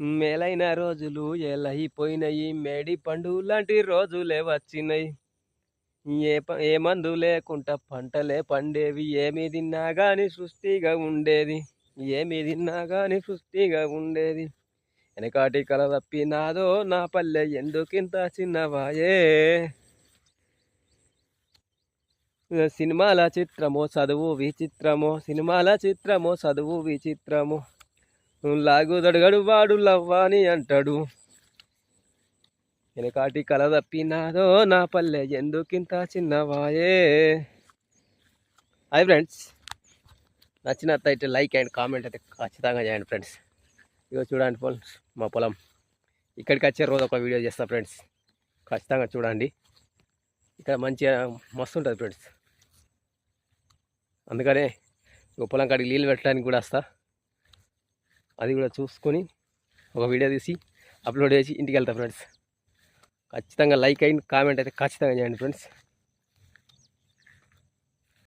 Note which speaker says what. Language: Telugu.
Speaker 1: మేలైన రోజులు ఎలైపోయినాయి మేడి పండు లాంటి రోజులే వచ్చినాయి. ఏ ప ఏ మందు లేకుండా పంటలే పండేవి ఏమి తిన్నా కానీ సృష్టిగా ఉండేది. ఏమి తిన్నా కానీ సృష్టిగా ఉండేది. వెనకాటి కల తప్పినాదో నా పల్లె ఎందుకింత చిన్నవాయే. సినిమాల చిత్రమో చదువు విచిత్రమో సినిమాల చిత్రమో చదువు విచిత్రమో. లాగుదడగడు వాడు లవ్వాని అంటాడు. వెనకాటి కల తప్పినాదో నా పల్లె ఎందుకింత చిన్నవాయే. Hi friends. నచ్చినట్టయితే లైక్ అండ్ కామెంట్ అయితే ఖచ్చితంగా చేయండి ఫ్రెండ్స్. ఇగో చూడండి ఫ్రెండ్స్ మా పొలం. ఇక్కడికి వచ్చే రోజు ఒక వీడియో చేస్తా ఫ్రెండ్స్. ఖచ్చితంగా చూడండి. ఇక్కడ మంచిగా మస్తు ఉంటుంది ఫ్రెండ్స్. అందుకనే ఇక పొలం కాడికి నీళ్ళు పెట్టడానికి కూడా వస్తా. అది కూడా చూసుకొని ఒక వీడియో తీసి అప్లోడ్ చేసి ఇంటికి వెళ్తా ఫ్రెండ్స్ ఖచ్చితంగా లైక్ అయిన కామెంట్ అయితే ఖచ్చితంగా చేయండి ఫ్రెండ్స్